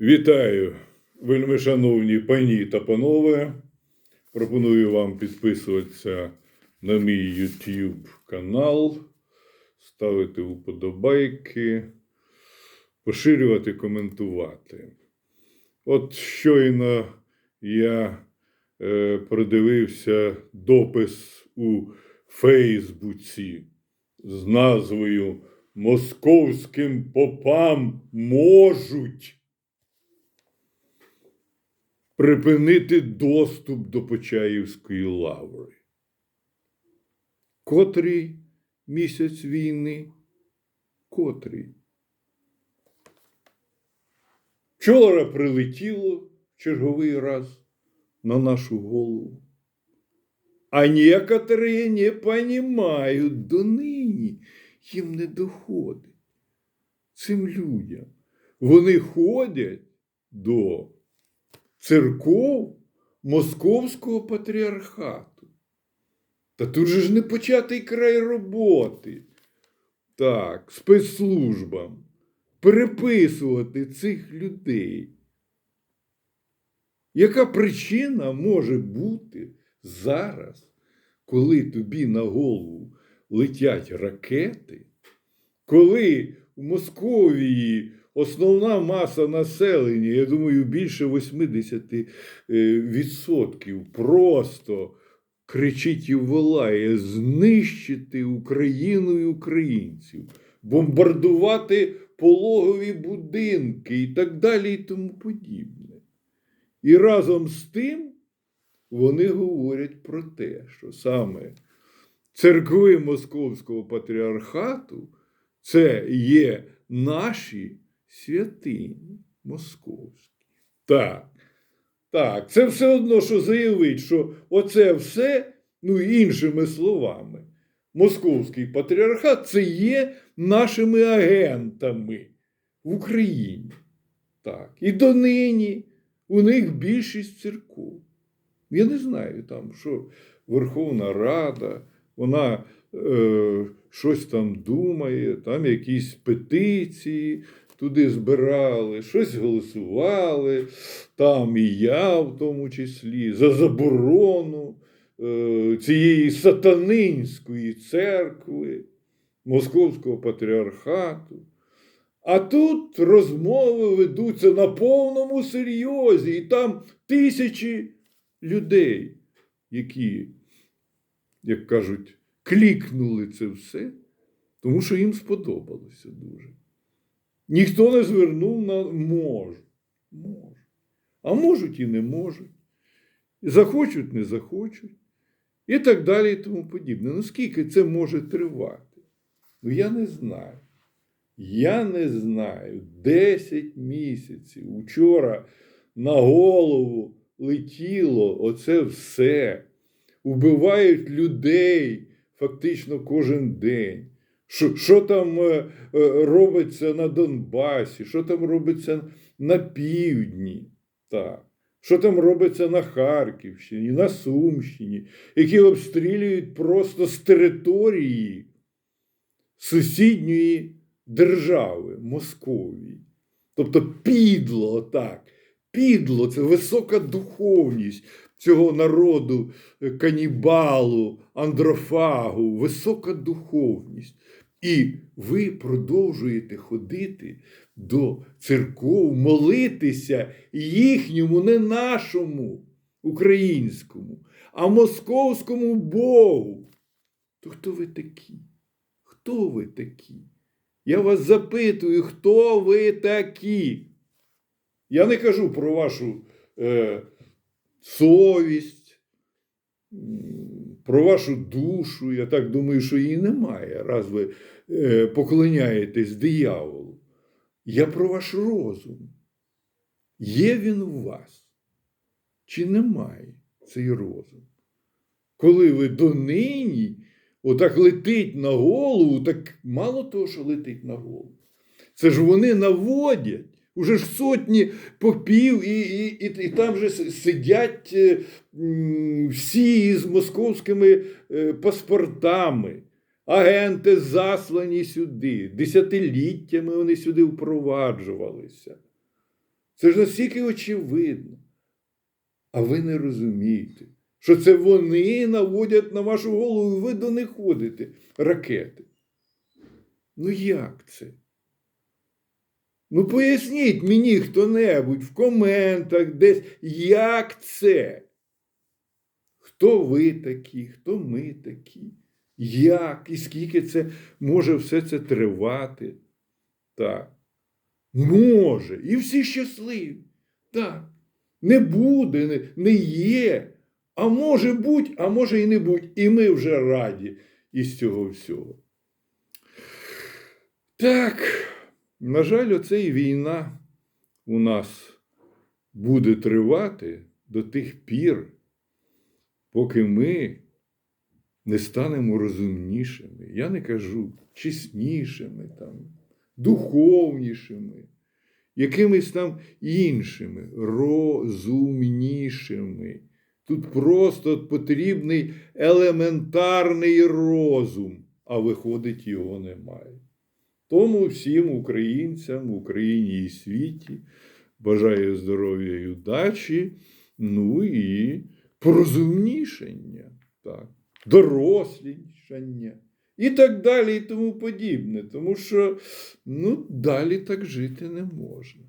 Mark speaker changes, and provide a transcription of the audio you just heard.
Speaker 1: Вітаю, вельми шановні пані та панове. Пропоную вам підписуватися на мій YouTube канал, ставити уподобайки, поширювати, коментувати. От щойно я е, продивився допис у Фейсбуці з назвою Московським попам можуть припинити доступ до Почаївської лаври. Котрий місяць війни? Котрий? Вчора прилетіло в черговий раз на нашу голову. А некоторые не понимают, донині їм не доходить. Цим людям. Вони ходять до церков Московського патріархату. Та тут же ж не початий край роботи. Так, спецслужбам переписувати цих людей. Яка причина може бути зараз, коли тобі на голову летять ракети, коли в Московії основна маса населення, я думаю, більше 80% е, просто кричить і волає знищити Україну і українців, бомбардувати пологові будинки і так далі і тому подібне. І разом з тим вони говорять про те, що саме церкви Московського патріархату це є наші святині московські. Так, так, це все одно, що заявить, що оце все, ну іншими словами, московський патріархат це є нашими агентами в Україні. Так. І донині у них більшість церков. Я не знаю там, що Верховна Рада, вона е, щось там думає, там якісь петиції туди збирали, щось голосували, там і я в тому числі, за заборону е, цієї сатанинської церкви, Московського патріархату. А тут розмови ведуться на повному серйозі, і там тисячі людей, які, як кажуть, клікнули це все, тому що їм сподобалося дуже. Ніхто не звернув на можуть. Можуть. А можуть і не можуть. Захочуть, не захочуть. І так далі, і тому подібне. Ну скільки це може тривати? Ну, я не знаю. Я не знаю. 10 місяців. Учора на голову летіло оце все. Убивають людей фактично кожен день. Що, що там е, е, робиться на Донбасі, що там робиться на півдні, так. що там робиться на Харківщині, на Сумщині, які обстрілюють просто з території сусідньої держави Московії. Тобто підло так. Підло це висока духовність цього народу, е, канібалу, андрофагу, висока духовність. І ви продовжуєте ходити до церков, молитися їхньому, не нашому українському, а московському Богу. То хто ви такі? Хто ви такі? Я вас запитую, хто ви такі? Я не кажу про вашу е, совість, про вашу душу. Я так думаю, що її немає, раз ви е, поклоняєтесь дияволу. Я про ваш розум. Є він у вас? Чи немає цей розум? Коли ви донині отак летить на голову, так мало того, що летить на голову. Це ж вони наводять. Уже ж сотні попів, і, і, і, і там же сидять е, всі з московськими е, паспортами. Агенти заслані сюди. Десятиліттями вони сюди впроваджувалися. Це ж настільки очевидно. А ви не розумієте, що це вони наводять на вашу голову, і ви до них ходите ракети. Ну як це? Ну поясніть мені хто-небудь в коментах десь, як це? Хто ви такі, хто ми такі? Як і скільки це може все це тривати? Так. Може. І всі щасливі. Так. Не буде, не, не є. А може бути, а може і не бути. І ми вже раді із цього всього. Так, на жаль, оце і війна у нас буде тривати до тих пір, поки ми не станемо розумнішими. Я не кажу чеснішими, там, духовнішими, якимись там іншими, розумнішими. Тут просто потрібний елементарний розум, а виходить, його немає. Тому всім українцям Україні і світі бажаю здоров'я і удачі, ну і порозумнішення, так, дорослішання і так далі, і тому подібне. Тому що ну, далі так жити не можна.